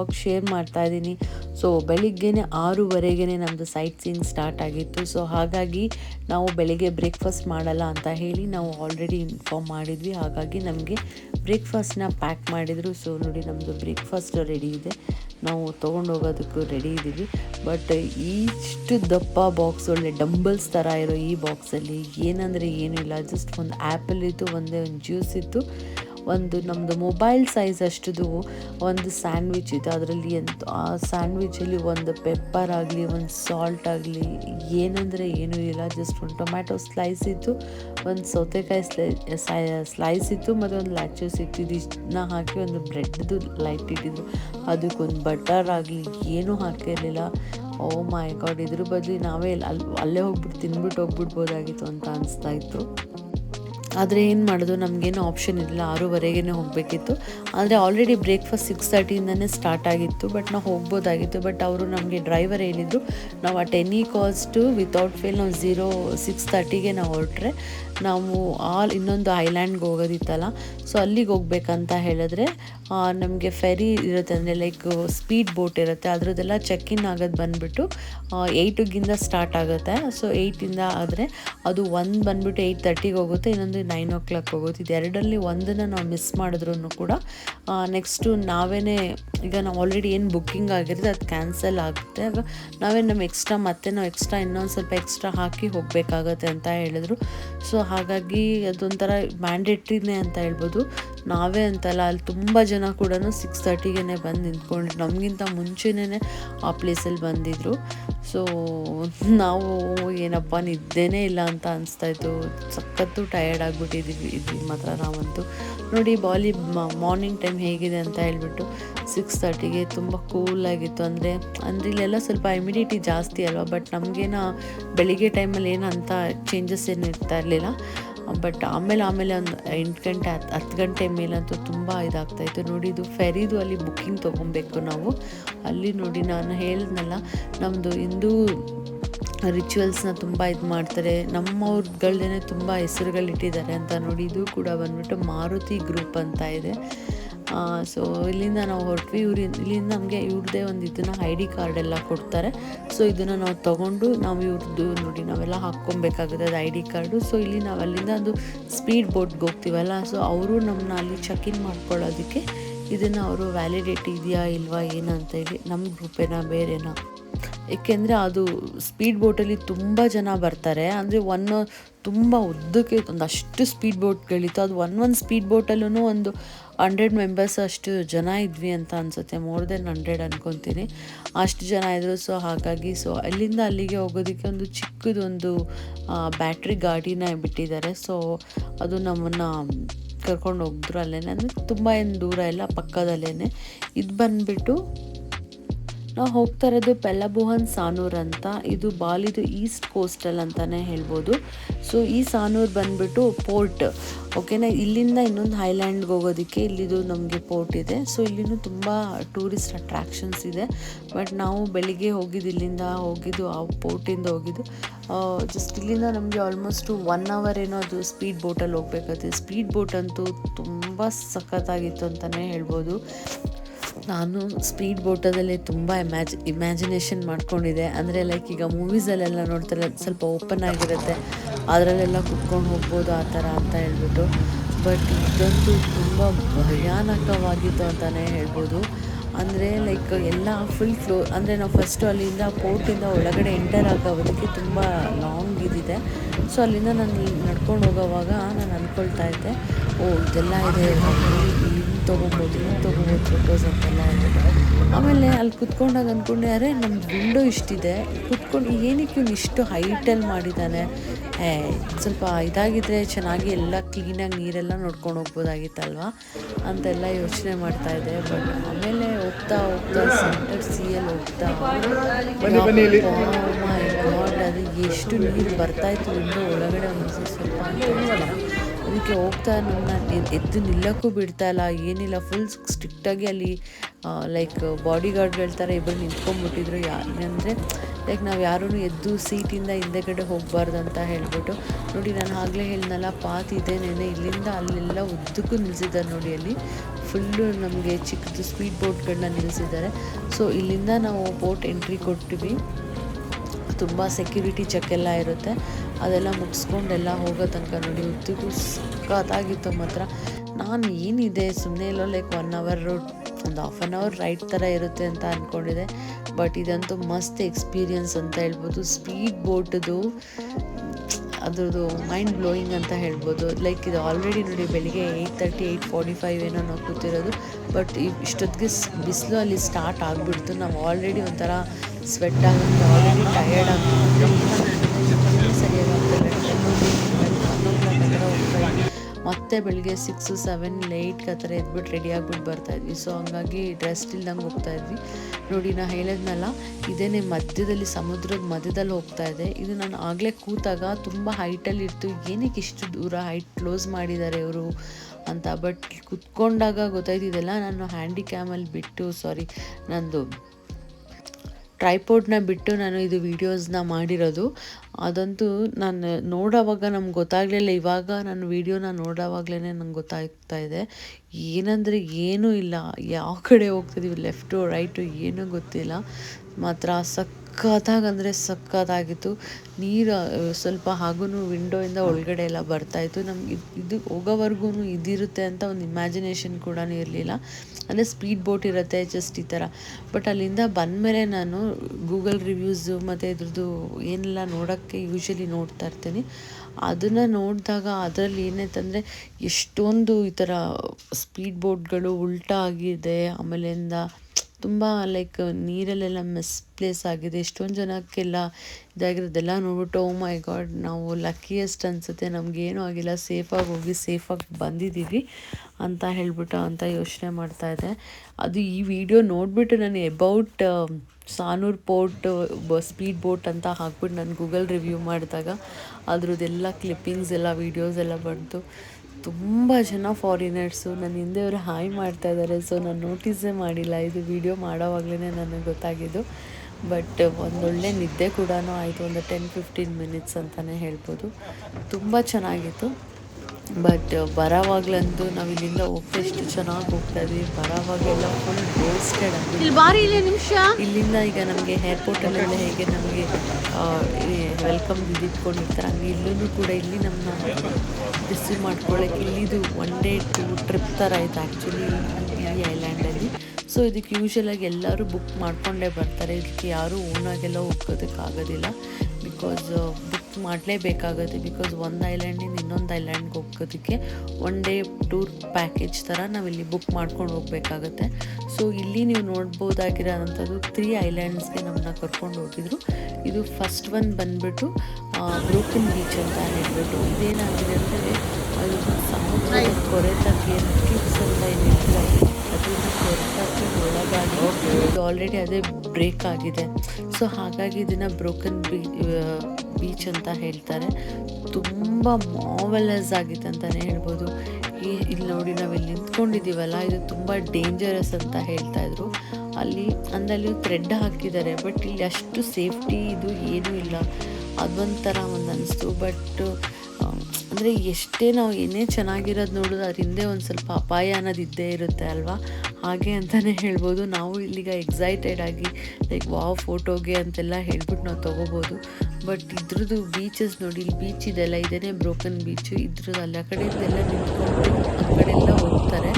ಚೈತ್ರಿನ ನಿಮ್ಮ ಜೊತೆ log share ಮಾಡ್ತಾ ಇದ್ದೀನಿ ಸೊ ಬೆಳಿಗ್ಗೆನೆ ಆರೂವರೆಗೆ ನಮ್ಮದು ಸೈಟ್ ಸೀನ್ ಸ್ಟಾರ್ಟ್ ಆಗಿತ್ತು. ಸೊ ಹಾಗಾಗಿ ನಾವು ಬೆಳಿಗ್ಗೆ ಬ್ರೇಕ್ಫಾಸ್ಟ್ ಮಾಡಲ್ಲ ಅಂತ ಹೇಳಿ ನಾವು ಆಲ್ರೆಡಿ ಇನ್ಫಾರ್ಮ್ ಮಾಡಿದ್ವಿ. ಹಾಗಾಗಿ ನಮಗೆ ಬ್ರೇಕ್ಫಾಸ್ಟ್ನ ಪ್ಯಾಕ್ ಮಾಡಿದರು. ಸೊ ನೋಡಿ ನಮ್ಮದು ಬ್ರೇಕ್ಫಾಸ್ಟ್ ರೆಡಿ ಇದೆ. ನಾವು ತೊಗೊಂಡು ಹೋಗೋದಕ್ಕೂ ರೆಡಿ ಇದ್ದೀವಿ ಬಟ್ ಇಷ್ಟು ದಪ್ಪ ಬಾಕ್ಸ್ ಒಳ್ಳೆ ಡಂಬಲ್ಸ್ ಥರ ಇರೋ ಈ ಬಾಕ್ಸಲ್ಲಿ ಏನಂದರೆ ಏನೂ ಇಲ್ಲ. ಜಸ್ಟ್ ಒಂದು ಆ್ಯಪಲ್ ಇತ್ತು, ಒಂದೇ ಒಂದು ಜ್ಯೂಸ್ ಇತ್ತು. ಒಂದು ನಮ್ಮದು ಮೊಬೈಲ್ ಸೈಜ್ ಅಷ್ಟದು, ಒಂದು ಸ್ಯಾಂಡ್ವಿಚ್ ಇತ್ತು ಅದರಲ್ಲಿ ಎಂತ, ಆ ಸ್ಯಾಂಡ್ವಿಚಲ್ಲಿ ಒಂದು ಪೆಪ್ಪರ್ ಆಗಲಿ, ಒಂದು ಸಾಲ್ಟ್ ಆಗಲಿ, ಏನಂದರೆ ಏನೂ ಇಲ್ಲ. ಜಸ್ಟ್ ಒಂದು ಟೊಮ್ಯಾಟೊ ಸ್ಲೈಸ್ ಇತ್ತು ಒಂದು ಸೌತೆಕಾಯಿ ಸ್ಲೈ ಸ್ಲೈಸ್ ಇತ್ತು ಮತ್ತು ಒಂದು ಲ್ಯಾಚಸ್ ಇತ್ತು ಇದಿಷ್ಟನ್ನ ಹಾಕಿ ಒಂದು ಬ್ರೆಡ್ದು ಲೈಟ್ ಇಟ್ಟಿದ್ದು. ಅದಕ್ಕೊಂದು ಬಟರ್ ಆಗಲಿ, ಏನೂ ಹಾಕಿರಲಿಲ್ಲ. ಓ ಮೈ ಗಾಡ್ ಇದ್ರ ಬದಲು ನಾವೇ ಅಲ್ಲಿ ಅಲ್ಲೇ ಹೋಗ್ಬಿಟ್ಟು ತಿಂದ್ಬಿಟ್ಟು ಹೋಗ್ಬಿಡ್ಬೋದಾಗಿತ್ತು ಅಂತ ಅನಿಸ್ತಾ ಇತ್ತು. ಆದರೆ ಏನು ಮಾಡೋದು? ನಮಗೇನು ಆಪ್ಷನ್ ಇರಲಿಲ್ಲ ಆರೂವರೆಗೇ ಹೋಗಬೇಕಿತ್ತು. ಆದರೆ ಆಲ್ರೆಡಿ ಬ್ರೇಕ್ಫಾಸ್ಟ್ ಸಿಕ್ಸ್ ತರ್ಟಿಯಿಂದನೇ ಸ್ಟಾರ್ಟ್ ಆಗಿತ್ತು. ಬಟ್ ನಾವು ಹೋಗ್ಬೋದಾಗಿತ್ತು. ಬಟ್ ಅವರು ನಮಗೆ ಡ್ರೈವರ್ ಹೇಳಿದರು, ನಾವು ಆ ಟೆನ್ನಿ ಕಾಸ್ಟು ವಿತೌಟ್ ಫೇಲ್ ನಾವು ಝೀರೋ ಸಿಕ್ಸ್ ತರ್ಟಿಗೆ ನಾವು ಹೊರಟ್ರೆ ನಾವು ಆಲ್ ಇನ್ನೊಂದು ಐಲ್ಯಾಂಡ್ಗೆ ಹೋಗೋದಿತ್ತಲ್ಲ. ಸೊ ಅಲ್ಲಿಗೆ ಹೋಗ್ಬೇಕಂತ ಹೇಳಿದ್ರೆ ನಮಗೆ ಫೆರಿ ಇರುತ್ತೆ ಅಂದರೆ ಲೈಕ್ ಸ್ಪೀಡ್ ಬೋಟ್ ಇರುತ್ತೆ. ಅದರದ್ದೆಲ್ಲ ಚೆಕ್ ಇನ್ ಆಗೋದು ಬಂದುಬಿಟ್ಟು ಏಯ್ಟಿಗಿಂದ ಸ್ಟಾರ್ಟ್ ಆಗುತ್ತೆ. ಸೊ ಏಯ್ಟಿಂದ ಆದರೆ ಅದು ಒಂದು ಬಂದುಬಿಟ್ಟು ಏಯ್ಟ್ ತರ್ಟಿಗೆ ಹೋಗುತ್ತೆ, ಇನ್ನೊಂದು ನೈನ್ ಓ ಕ್ಲಾಕ್ ಹೋಗುತ್ತೆ. ಇದು ಎರಡರಲ್ಲಿ ಒಂದನ್ನು ನಾವು ಮಿಸ್ ಮಾಡಿದ್ರು ಕೂಡ ನೆಕ್ಸ್ಟು ನಾವೇ ಈಗ ನಾವು ಆಲ್ರೆಡಿ ಏನು ಬುಕ್ಕಿಂಗ್ ಆಗಿರುತ್ತೆ ಅದು ಕ್ಯಾನ್ಸಲ್ ಆಗುತ್ತೆ. ಆಗ ನಾವೇ ನಮ್ಮ ಎಕ್ಸ್ಟ್ರಾ ಮತ್ತೆ ನಾವು ಎಕ್ಸ್ಟ್ರಾ ಇನ್ನೊಂದು ಸ್ವಲ್ಪ ಎಕ್ಸ್ಟ್ರಾ ಹಾಕಿ ಹೋಗಬೇಕಾಗತ್ತೆ ಅಂತ ಹೇಳಿದ್ರು. ಸೊ ಹಾಗಾಗಿ ಅದೊಂಥರ ಮ್ಯಾಂಡೇಟ್ರಿನೇ ಅಂತ ಹೇಳ್ಬೋದು. ನಾವೇ ಅಂತಲ್ಲ, ಅಲ್ಲಿ ತುಂಬ ಜನ ಕೂಡ ಸಿಕ್ಸ್ ತರ್ಟಿಗೆ ಬಂದು ನಿಂತ್ಕೊಂಡು, ನಮಗಿಂತ ಮುಂಚೆನೇ ಆ ಪ್ಲೇಸಲ್ಲಿ ಬಂದಿದ್ರು. ಸೊ ನಾವು ಏನಪ್ಪ, ನಿದ್ದೇನೇ ಇಲ್ಲ ಅಂತ ಅನಿಸ್ತಾಯಿತ್ತು ಸಖತ್ತು ಟಯರ್ಡ್ ಆಗಿಬಿಟ್ಟಿದ್ವಿ. ಇದ್ವಿ ಮಾತ್ರ ನಾವಂತೂ. ನೋಡಿ ಬಾಲಿ ಮಾರ್ನಿಂಗ್ ಟೈಮ್ ಹೇಗಿದೆ ಅಂತ ಹೇಳ್ಬಿಟ್ಟು ಸಿಕ್ಸ್ ತರ್ಟಿಗೆ ತುಂಬ ಕೂಲಾಗಿತ್ತು ಅಂದರೆ ಅಂದರೆ ಇಲ್ಲೆಲ್ಲ ಸ್ವಲ್ಪ ಇಮಿಡಿಟಿ ಜಾಸ್ತಿ ಅಲ್ವಾ? ಬಟ್ ನಮಗೇನ ಬೆಳಿಗ್ಗೆ ಟೈಮಲ್ಲಿ ಏನು ಅಂತ ಚೇಂಜಸ್ ಏನು ಇರ್ತಾ ಇರಲಿಲ್ಲ. ಬಟ್ ಆಮೇಲೆ ಆಮೇಲೆ ಒಂದು ಎಂಟು ಗಂಟೆ, ಹತ್ತು ಹತ್ತು ಗಂಟೆ ಮೇಲಂತೂ ತುಂಬ ಇದಾಗ್ತಾಯಿತ್ತು ನೋಡಿ, ಇದು ಫೆರಿದು ಅಲ್ಲಿ ಬುಕ್ಕಿಂಗ್ ತೊಗೊಬೇಕು ನಾವು. ಅಲ್ಲಿ ನೋಡಿ ನಾನು ಹೇಳಿದ್ನಲ್ಲ ನಮ್ಮದು ಹಿಂದೂ ರಿಚುವಲ್ಸ್ನ ತುಂಬ ಇದು ಮಾಡ್ತಾರೆ. ನಮ್ಮವ್ರಗಳೇ ತುಂಬ ಹೆಸರುಗಳಿಟ್ಟಿದ್ದಾರೆ ಅಂತ ನೋಡಿ, ಇದು ಕೂಡ ಬಂದ್ಬಿಟ್ಟು ಮಾರುತಿ ಗ್ರೂಪ್ ಅಂತ ಇದೆ. ಸೊ ಇಲ್ಲಿಂದ ನಾವು ಹೊರಟ್ವಿ. ಇವ್ರಿ ಇಲ್ಲಿಂದ ನಮಗೆ ಇವ್ರದ್ದೇ ಒಂದು ಇದನ್ನು ಐ ಡಿ ಕಾರ್ಡ್ ಎಲ್ಲ ಕೊಡ್ತಾರೆ. ಸೊ ಇದನ್ನು ನಾವು ತೊಗೊಂಡು ನಾವು ಇವ್ರದ್ದು ನೋಡಿ ನಾವೆಲ್ಲ ಹಾಕ್ಕೊಬೇಕಾಗುತ್ತೆ ಅದು ಐ ಡಿ ಕಾರ್ಡು ಸೊ ಇಲ್ಲಿ ನಾವು ಅಲ್ಲಿಂದ ಅದು ಸ್ಪೀಡ್ ಬೋಟ್ಗೆ ಹೋಗ್ತೀವಲ್ಲ ಸೊ ಅವರು ನಮ್ಮನ್ನ ಅಲ್ಲಿ ಚೆಕ್ ಇನ್ ಮಾಡ್ಕೊಳ್ಳೋದಕ್ಕೆ ಇದನ್ನು ಅವರು ವ್ಯಾಲಿಡೇಟ್ ಇದೆಯಾ ಇಲ್ವಾ ಏನಂತ ಹೇಳಿ ನಮ್ಮ ಗ್ರೂಪೇನಾ ಬೇರೆನಾ? ಏಕೆಂದರೆ ಅದು ಸ್ಪೀಡ್ ಬೋಟಲ್ಲಿ ತುಂಬ ಜನ ಬರ್ತಾರೆ. ಅಂದರೆ ಒನ್ ತುಂಬ ಉದ್ದಕ್ಕೆ ಒಂದು ಅಷ್ಟು ಸ್ಪೀಡ್ ಬೋಟ್ಗಳಿತ್ತು ಅದು ಒನ್ ಒನ್ ಸ್ಪೀಡ್ ಬೋಟಲ್ಲೂ ಒಂದು ಹಂಡ್ರೆಡ್ ಮೆಂಬರ್ಸ್ ಅಷ್ಟು ಜನ ಇದ್ವಿ ಅಂತ ಅನಿಸುತ್ತೆ. ಮೋರ್ ದೆನ್ ಹಂಡ್ರೆಡ್ ಅಂದ್ಕೊತೀನಿ ಅಷ್ಟು ಜನ ಇದ್ದರು ಸೊ ಹಾಗಾಗಿ ಸೊ ಅಲ್ಲಿಂದ ಅಲ್ಲಿಗೆ ಹೋಗೋದಕ್ಕೆ ಒಂದು ಚಿಕ್ಕದೊಂದು ಬ್ಯಾಟ್ರಿ ಗಾಡಿನ ಬಿಟ್ಟಿದ್ದಾರೆ. ಸೊ ಅದು ನಮ್ಮನ್ನು ಕರ್ಕೊಂಡು ಹೋಗಿದ್ರು ಅಲ್ಲೇ ಅಂದರೆ ತುಂಬ ಏನು ದೂರ ಇಲ್ಲ ಪಕ್ಕದಲ್ಲೇ ಇದು ಬಂದುಬಿಟ್ಟು ನಾವು ಹೋಗ್ತಾ ಇರೋದು ಪೆಲ್ಲಬೋಹನ್ ಸಾನೂರ್ ಅಂತ. ಇದು ಬಾಲಿದು ಈಸ್ಟ್ ಕೋಸ್ಟಲ್ ಅಂತಲೇ ಹೇಳ್ಬೋದು. ಸೊ, ಈ ಸಾನೂರ್ ಬಂದ್ಬಿಟ್ಟು ಪೋರ್ಟ್, ಓಕೆನಾ? ಇಲ್ಲಿಂದ ಇನ್ನೊಂದು ಹೈಲ್ಯಾಂಡ್ಗೆ ಹೋಗೋದಕ್ಕೆ ಇಲ್ಲಿದು ನಮಗೆ ಪೋರ್ಟ್ ಇದೆ. ಸೊ, ಇಲ್ಲಿನೂ ತುಂಬ ಟೂರಿಸ್ಟ್ ಅಟ್ರಾಕ್ಷನ್ಸ್ ಇದೆ. ಬಟ್ ನಾವು ಬೆಳಿಗ್ಗೆ ಹೋಗಿದ್ದು ಇಲ್ಲಿಂದ ಹೋಗಿದ್ದು, ಆ ಪೋರ್ಟಿಂದ ಹೋಗಿದ್ದು ಜಸ್ಟ್ ಇಲ್ಲಿಂದ ನಮಗೆ ಆಲ್ಮೋಸ್ಟ್ ಒನ್ ಅವರ್ ಏನೋ ಅದು ಸ್ಪೀಡ್ ಬೋಟಲ್ಲಿ ಹೋಗ್ಬೇಕಾಗ್ತದೆ ಸ್ಪೀಡ್ ಬೋಟ್ ಅಂತೂ ತುಂಬ ಸಖತ್ತಾಗಿತ್ತು ಅಂತಲೇ ಹೇಳ್ಬೋದು. ನಾನು ಸ್ಪೀಡ್ ಬೋಟದಲ್ಲಿ ತುಂಬ ಇಮ್ಯಾಜ್ ಇಮ್ಯಾಜಿನೇಷನ್ ಮಾಡ್ಕೊಂಡಿದೆ ಅಂದರೆ ಲೈಕ್ ಈಗ ಮೂವೀಸಲ್ಲೆಲ್ಲ ನೋಡ್ತಾರೆ, ಸ್ವಲ್ಪ ಓಪನ್ ಆಗಿರುತ್ತೆ. ಅದರಲ್ಲೆಲ್ಲ ಕುತ್ಕೊಂಡು ಹೋಗ್ಬೋದು ಆ ಥರ ಅಂತ ಹೇಳ್ಬಿಟ್ಟು. ಬಟ್ ಇದಂತೂ ತುಂಬ ಭಯಾನಕವಾಗಿತ್ತು ಅಂತಲೇ ಹೇಳ್ಬೋದು. ಅಂದರೆ ಲೈಕ್ ಎಲ್ಲ ಫುಲ್ ಫ್ಲೋ ಅಂದರೆ ನಾವು ಫಸ್ಟು ಅಲ್ಲಿಂದ ಪೋರ್ಟಿಂದ ಒಳಗಡೆ ಎಂಟರ್ ಆಗೋದಕ್ಕೆ ತುಂಬ ಲಾಂಗ್ ಇದಿದೆ. ಸೊ ಅಲ್ಲಿಂದ ನಾನು ನಡ್ಕೊಂಡು ಹೋಗೋವಾಗ ನಾನು ಅಂದ್ಕೊಳ್ತಾ ಇದ್ದೆ, ಓ, ಇದೆಲ್ಲ ಇದೆ. ಇಲ್ಲಿ ತೊಗೊಬೋದು ಇಲ್ಲಿ ತೊಗೊಬೋದು ಫೋಟೋಸ್ ಅಂತೆಲ್ಲ ಹೇಳ್ಬಿಟ್ಟು ಆಮೇಲೆ ಅಲ್ಲಿ ಕುತ್ಕೊಂಡಾಗ ಅಂದ್ಕೊಂಡೆ ಅರೆ ನಮ್ಮ ವಿಂಡೋ ಇಷ್ಟಿದೆ. ಕುತ್ಕೊಂಡು ಏನಕ್ಕೆ ಇವ್ನು ಇಷ್ಟು ಹೈಟಲ್ಲಿ ಮಾಡಿದ್ದಾನೆ ಸ್ವಲ್ಪ ಇದಾಗಿದ್ದರೆ ಚೆನ್ನಾಗಿ ಎಲ್ಲ ಕ್ಲೀನಾಗಿ ನೀರೆಲ್ಲ ನೋಡ್ಕೊಂಡು ಹೋಗ್ಬೋದಾಗಿತ್ತಲ್ವ? ಅಂತೆಲ್ಲ ಯೋಚನೆ ಮಾಡ್ತಾ ಇದ್ದೆ. ಬಟ್ ಆಮೇಲೆ ಹೋಗ್ತಾ ಹೋಗ್ತಾ ಸೆಂಟರ್ ಸಿಯಲ್ಲಿ ಹೋಗ್ತಾ ಗಾಡ್ ಅದು ಎಷ್ಟು ನೀರು ಬರ್ತಾಯಿತ್ತು ವಿಂಡೋ ಒಳಗಡೆ ಒಂದು ಸ್ವಲ್ಪ ಅದಕ್ಕೆ ಹೋಗ್ತಾ ನನ್ನ ಎದ್ದು ನಿಲ್ಲಕ್ಕೂ ಬಿಡ್ತಾ ಇಲ್ಲ, ಏನಿಲ್ಲ ಫುಲ್ ಸ್ಟ್ರಿಕ್ಟಾಗಿ ಅಲ್ಲಿ ಲೈಕ್ ಬಾಡಿ ಗಾರ್ಡ್ಗಳ ಥರ ಇಬ್ಬರು ನಿಂತ್ಕೊಂಡ್ಬಿಟ್ಟಿದ್ರು. ಯಾ ಅಂದರೆ ಲೈಕ್ ನಾವು ಯಾರೂ ಎದ್ದು ಸೀಟಿಂದ ಹಿಂದೆಗಡೆ ಹೋಗಬಾರ್ದು ಅಂತ ಹೇಳ್ಬಿಟ್ಟು, ನೋಡಿ ನಾನು ಆಗಲೇ ಹೇಳಿದ್ನಲ್ಲ ಪಾತ್ ಇದೆ ನೆನೆ, ಇಲ್ಲಿಂದ ಅಲ್ಲೆಲ್ಲ ಉದ್ದಕ್ಕೂ ನಿಲ್ಲಿಸಿದ್ದಾರೆ ನೋಡಿ ಅಲ್ಲಿ. ಫುಲ್ಲು ನಮಗೆ ಚಿಕ್ಕದು ಸ್ಪೀಡ್ ಬೋಟ್ಗಳನ್ನ ನಿಲ್ಲಿಸಿದ್ದಾರೆ ಸೊ ಇಲ್ಲಿಂದ ನಾವು ಬೋಟ್ ಎಂಟ್ರಿ ಕೊಟ್ಟಿವಿ ತುಂಬ ಸೆಕ್ಯೂರಿಟಿ ಚೆಕ್ ಎಲ್ಲ ಇರುತ್ತೆ. ಅದೆಲ್ಲ ಮುಗಿಸ್ಕೊಂಡೆಲ್ಲ ಹೋಗೋ ತನಕ ನೋಡಿ ಉತ್ತಿಗೂ ಸಖತ್ತಾಗಿತ್ತು ಮಾತ್ರ. ನಾನು ಏನಿದೆ ಸುಮ್ಮನೆ ಇಲ್ಲೋ ಲೈಕ್ ಒನ್ ಅವರ್ ಒಂದು ಹಾಫ್ ಆನ್ ಅವರ್ ರೈಡ್ ಥರ ಇರುತ್ತೆ ಅಂತ ಅಂದ್ಕೊಂಡಿದೆ ಬಟ್ ಇದಂತೂ ಮಸ್ತ್ ಎಕ್ಸ್ಪೀರಿಯನ್ಸ್ ಅಂತ ಹೇಳ್ಬೋದು. ಸ್ಪೀಡ್ ಬೋಟದು ಅದ್ರದ್ದು ಮೈಂಡ್ ಬ್ಲೋಯಿಂಗ್ ಅಂತ ಹೇಳ್ಬೋದು. ಲೈಕ್ ಇದು ಆಲ್ರೆಡಿ ನೋಡಿ ಬೆಳಿಗ್ಗೆ eight thirty eight forty five ಏನೋ ನಾವು ಕೂತಿರೋದು ಬಟ್ ಇಷ್ಟೊತ್ತಿಗೆ ಬಿಸಿಲು ಅಲ್ಲಿ ಸ್ಟಾರ್ಟ್ ಆಗಿಬಿಡ್ತು. ನಾವು ಆಲ್ರೆಡಿ ಒಂಥರ ಸ್ವೆಟ್ ಆಗುತ್ತೆ ಆಲ್ರೆಡಿ ಟಯರ್ಡ್ ಹೋಗ್ತಾ ಮತ್ತೆ ಬೆಳಿಗ್ಗೆ ಸಿಕ್ಸು ಸೆವೆನ್ ಏಯ್ಟ್ಗೆ ಆ ಥರ ಎದ್ಬಿಟ್ಟು ರೆಡಿ ಆಗ್ಬಿಟ್ಟು ಬರ್ತಾ ಇದ್ವಿ. ಸೊ ಹಂಗಾಗಿ ಡ್ರೆಸ್ ಇಲ್ದಂಗೆ ಹೋಗ್ತಾ ಇದ್ವಿ. ನೋಡಿ, ನಾ ಹೇಳಿದ್ನಲ್ಲ, ಇದೇನೇ ಮಧ್ಯದಲ್ಲಿ, ಸಮುದ್ರದ ಮಧ್ಯದಲ್ಲಿ ಹೋಗ್ತಾ ಇದೆ. ಇದು ನಾನು ಆಗಲೇ ಕೂತಾಗ ತುಂಬ ಹೈಟಲ್ಲಿ ಇತ್ತು ಏನಕ್ಕೆ ಇಷ್ಟು ದೂರ ಹೈಟ್ ಕ್ಲೋಸ್ ಮಾಡಿದ್ದಾರೆ ಇವರು ಅಂತ. ಬಟ್ ಕುತ್ಕೊಂಡಾಗ ಗೊತ್ತಾಯ್ತಿದ್ದೆಲ್ಲ ನಾನು ಹ್ಯಾಂಡಿಕ್ಯಾಮಲ್ಲಿ ಬಿಟ್ಟು ಸಾರಿ ನಂದು ಟ್ರೈಪೋರ್ಡ್ನ ಬಿಟ್ಟು ನಾನು ಇದು ವೀಡಿಯೋಸ್ನ ಮಾಡಿರೋದು. ಅದಂತೂ ನಾನು ನೋಡೋವಾಗ ನಮ್ಗೆ ಗೊತ್ತಾಗಲಿಲ್ಲ. ಇವಾಗ ನಾನು ವೀಡಿಯೋನ ನೋಡೋವಾಗಲೇ ನಂಗೆ ಗೊತ್ತಾಗ್ತಾ ಇದೆ. ಏನಂದರೆ ಏನೂ ಇಲ್ಲ. ಯಾವ ಕಡೆ ಹೋಗ್ತಿದ್ದೀವಿ ಲೆಫ್ಟು ರೈಟು ಏನೂ ಗೊತ್ತಿಲ್ಲ. ಮಾತ್ರ ಸಖತ್ತಾಗಿ ಅಂದರೆ ಸಖತ್ತಾಗಿತ್ತು ನೀರು ಸ್ವಲ್ಪ ಹಾಗೂ ವಿಂಡೋಯಿಂದ ಒಳಗಡೆ ಎಲ್ಲ ಬರ್ತಾಯಿತ್ತು ನಮ್ಗೆ ಇದು ಹೋಗೋವರೆಗೂ ಇದಿರುತ್ತೆ ಅಂತ ಒಂದು ಇಮ್ಯಾಜಿನೇಷನ್ ಕೂಡ ಇರಲಿಲ್ಲ. ಅಂದರೆ ಸ್ಪೀಡ್ ಬೋಟ್ ಇರುತ್ತೆ ಜಸ್ಟ್ ಈ ಥರ ಬಟ್ ಅಲ್ಲಿಂದ ಬಂದಮೇಲೆ ನಾನು ಗೂಗಲ್ ರಿವ್ಯೂಸು ಮತ್ತು ಇದ್ರದ್ದು ಏನೆಲ್ಲ ನೋಡೋಕ್ಕೆ ಯೂಶ್ವಲಿ ನೋಡ್ತಾ ಇರ್ತೀನಿ. ಅದನ್ನು ನೋಡಿದಾಗ ಅದರಲ್ಲಿ ಏನಾಯ್ತಂದರೆ ಎಷ್ಟೊಂದು ಈ ಥರ ಸ್ಪೀಡ್ ಬೋಟ್ಗಳು ಉಲ್ಟಾ ಆಗಿದೆ. ಆಮೇಲಿಂದ ತುಂಬ ಲೈಕ್ ನೀರಲ್ಲೆಲ್ಲ ಮಿಸ್ಪ್ಲೇಸ್ ಆಗಿದೆ. ಎಷ್ಟೊಂದು ಜನಕ್ಕೆಲ್ಲ ಇದಾಗಿರೋದೆಲ್ಲ ನೋಡ್ಬಿಟ್ಟು ಓ ಮೈ ಗಾಡ್ ನಾವು ಲಕ್ಕಿಯೆಸ್ಟ್ ಅನಿಸುತ್ತೆ. ನಮಗೇನೂ ಆಗಿಲ್ಲ. ಸೇಫಾಗಿ ಹೋಗಿ ಸೇಫಾಗಿ ಬಂದಿದ್ದೀವಿ ಅಂತ ಹೇಳ್ಬಿಟ್ಟು ಅಂತ ಯೋಚನೆ ಮಾಡ್ತಾಯಿದ್ದೆ ಅದು ಈ ವಿಡಿಯೋ ನೋಡಿಬಿಟ್ಟು ನಾನು about Sanur port speed boat ಅಂತ ಹಾಕ್ಬಿಟ್ಟು ನಾನು ಗೂಗಲ್ ರಿವ್ಯೂ ಮಾಡಿದಾಗ, ಅದರದ್ದೆಲ್ಲ ಕ್ಲಿಪ್ಪಿಂಗ್ಸ್ ಎಲ್ಲ ವೀಡಿಯೋಸ್ ಎಲ್ಲ ಬಂತು. ತುಂಬ ಜನ ಫಾರಿನರ್ಸು ನನ್ನ ಹಿಂದೆ ಅವರು ಹಾಯ್ ಮಾಡ್ತಾ ಇದ್ದಾರೆ ಸೊ ನಾನು ನೋಟಿಸೇ ಮಾಡಿಲ್ಲ. ಇದು ವಿಡಿಯೋ ಮಾಡೋವಾಗಲೇ ನನಗೆ ಗೊತ್ತಾಗಿದ್ದು. ಬಟ್ ಒಂದೊಳ್ಳೆ ನಿದ್ದೆ ಕೂಡ ಆಯಿತು, ಒಂದು ಟೆನ್ ಫಿಫ್ಟೀನ್ ಮಿನಿಟ್ಸ್ ಅಂತಲೇ ಹೇಳ್ಬೋದು. ತುಂಬ ಚೆನ್ನಾಗಿತ್ತು. ಬಟ್ ಬರೋವಾಗ್ಲಂತೂ ನಾವು ಇಲ್ಲಿಂದ ಹೋಗ್ತಾ ಎಷ್ಟು ಚೆನ್ನಾಗಿ ಹೋಗ್ತಾ ಇದ್ವಿ. ಬರವಾಗೆಲ್ಲ ಫುಲ್ ರೋಸ್ಟೆಡ್ ಇಲ್ಲಿ ಬಾರಿ ಇಲ್ಲಿ ನಿಮಿಷ? ಇಲ್ಲಿಂದ ಈಗ ನಮಗೆ ಏರ್ಪೋರ್ಟಲ್ಲೆಲ್ಲ ಹೇಗೆ ನಮಗೆ ವೆಲ್ಕಮ್ ಇದ್ಕೊಂಡಿರ್ತಾರೆ ಹಂಗೆ ಇಲ್ಲೂ ಕೂಡ ಇಲ್ಲಿ ನಮ್ಮ ರಿಸೀವ್ ಮಾಡ್ಕೊಳ್ಳೋಕೆ ಇಲ್ಲಿದು ಒನ್ ಡೇ ಟೂ ಟ್ರಿಪ್ ಥರ ಆಯ್ತು ಆ್ಯಕ್ಚುಲಿ ಈ ಐಲ್ಯಾಂಡಲ್ಲಿ ಸೊ ಇದಕ್ಕೆ ಯೂಶ್ವಲಾಗಿ ಎಲ್ಲರೂ ಬುಕ್ ಮಾಡಿಕೊಂಡೇ ಬರ್ತಾರೆ. ಇದಕ್ಕೆ ಯಾರೂ ಓನಾಗೆಲ್ಲ ಹೋಗೋದಕ್ಕಾಗೋದಿಲ್ಲ. ಬಿಕಾಸ್ ಬುಕ್ ಮಾಡಲೇಬೇಕಾಗುತ್ತೆ ಬಿಕಾಸ್ ಒಂದು ಐಲ್ಯಾಂಡಿಂದ ಇನ್ನೊಂದು ಐಲ್ಯಾಂಡ್ಗೆ ಹೋಗೋದಕ್ಕೆ ಒನ್ ಡೇ ಟೂರ್ ಪ್ಯಾಕೇಜ್ ಥರ ನಾವಿಲ್ಲಿ ಬುಕ್ ಮಾಡ್ಕೊಂಡು ಹೋಗಬೇಕಾಗತ್ತೆ. ಸೊ ಇಲ್ಲಿ ನೀವು ನೋಡ್ಬೋದಾಗಿರೋಂಥದ್ದು ತ್ರೀ ಐಲ್ಯಾಂಡ್ಸ್ಗೆ ನಮ್ಮನ್ನ ಕರ್ಕೊಂಡು ಹೋಗಿದ್ರು. ಇದು ಫಸ್ಟ್ ಒನ್ ಬಂದ್ಬಿಟ್ಟು ಬ್ರೋಕನ್ ಬೀಚ್ ಅಂತ ಹೇಳ್ಬಿಟ್ಟು ಇದೇನಾಗಿದೆ ಅಂದರೆ ಅದು ಸಮುದ್ರ ಕೊರೆತಕ್ಕೆ ಕ್ಲಿಪ್ಸ್ ಅಂತ ಏನಿಲ್ಲ ಅದನ್ನ ಕೊರೆತಕ್ಕೆ ಒಳಗಾಗಿ ಇದು ಆಲ್ರೆಡಿ ಅದೇ ಬ್ರೇಕ್ ಆಗಿದೆ. ಸೊ ಹಾಗಾಗಿ ಇದನ್ನು ಬ್ರೋಕನ್ ಬೀ ಬೀಚ್ ಅಂತ ಹೇಳ್ತಾರೆ. ತುಂಬ ಮಾವೆಲಸ್ ಆಗಿತ್ತು ಅಂತಲೇ ಹೇಳ್ಬೋದು. ಈ ಇಲ್ಲಿ ನೋಡಿ ನಾವು ಇಲ್ಲಿ ನಿಂತ್ಕೊಂಡಿದ್ದೀವಲ್ಲ, ಇದು ತುಂಬ ಡೇಂಜರಸ್ ಅಂತ ಹೇಳ್ತಾ ಇದ್ರು. ಅಲ್ಲಿ ಅಂದಲ್ಲಿ ಥ್ರೆಡ್ ಹಾಕಿದ್ದಾರೆ ಬಟ್ ಇಲ್ಲಿ ಅಷ್ಟು ಸೇಫ್ಟಿ ಇದು ಏನೂ ಇಲ್ಲ. ಅದೊಂಥರ ಒಂದು ಅನಿಸ್ತು ಬಟ್ ಅಂದರೆ ಎಷ್ಟೇ ನಾವು ಏನೇ ಚೆನ್ನಾಗಿರೋದು ನೋಡೋದು ಅದ್ರ ಹಿಂದೆ ಒಂದು ಸ್ವಲ್ಪ ಅಪಾಯ ಅನ್ನೋದು ಇದ್ದೇ ಇರುತ್ತೆ ಅಲ್ವಾ? ಹಾಗೆ ಅಂತಲೇ ಹೇಳ್ಬೋದು. ನಾವು ಇಲ್ಲಿಗ ಎಕ್ಸೈಟೆಡ್ ಆಗಿ ಲೈಕ್ ವಾವ್ ಫೋಟೋಗೆ ಅಂತೆಲ್ಲ ಹೇಳ್ಬಿಟ್ಟು ನಾವು ತೊಗೋಬೋದು. ಬಟ್ ಇದ್ರದ್ದು ಬೀಚಸ್ ನೋಡಿ, ಇಲ್ಲಿ ಬೀಚ್ ಇದೆಲ್ಲ ಇದೇನೆ ಬ್ರೋಕನ್ ಬೀಚು ಇದ್ರದ್ದು ಅಲ್ಲಿ ಆ ಕಡೆಯಿಂದೆಲ್ಲ ನಿಂತ್ಕೊಂಡು ಆ ಕಡೆ ಎಲ್ಲ ಹೋಗ್ತಾರೆ.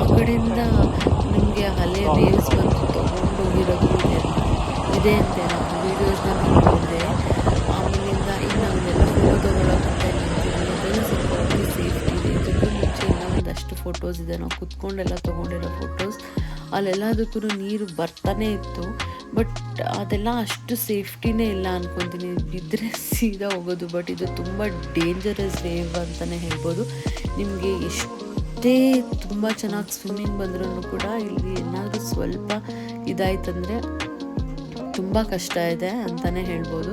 ಆ ಕಡೆಯಿಂದ ನಿಮಗೆ ಹಳೆ ವೇವ್ಸ್ ಬಂದು ತೊಗೊಂಡೋಗಿರೋದು ಇದೆ. ಇದೆ ಅಂತ ನಾವು ವೀಡಿಯೋಸ್ನ ನೋಡಿದೆ. ಆಮೇಲಿಂದ ಈಗ ನಾವೆಲ್ಲ ಫೋಟೋ ಇದೆ. ಇದಕ್ಕೂ ಮುಂಚೆ ಫೋಟೋಸ್ ಇದೆ. ನಾವು ಕುತ್ಕೊಂಡೆಲ್ಲ ತೊಗೊಂಡಿರೋ ಫೋಟೋಸ್ ಅಲ್ಲೆಲ್ಲದಕ್ಕೂ ನೀರು ಬರ್ತಾನೆ ಇತ್ತು. ಬಟ್ ಅದೆಲ್ಲ ಅಷ್ಟು ಸೇಫ್ಟಿನೇ ಇಲ್ಲ ಅಂದ್ಕೊತೀನಿ ಬಿದ್ದರೆ ಸೀದಾ ಹೋಗೋದು, ಬಟ್ ಇದು ತುಂಬ ಡೇಂಜರಸ್ ವೇವ್ ಅಂತಲೇ ಹೇಳ್ಬೋದು. ನಿಮಗೆ ಎಷ್ಟೇ ತುಂಬ ಚೆನ್ನಾಗಿ ಸ್ವಿಮ್ಮಿಂಗ್ ಬಂದ್ರೂ ಕೂಡ ಇಲ್ಲಿ ಏನಾದರೂ ಸ್ವಲ್ಪ ಇದಾಯ್ತಂದರೆ ತುಂಬ ಕಷ್ಟ ಇದೆ ಅಂತಲೇ ಹೇಳ್ಬೋದು.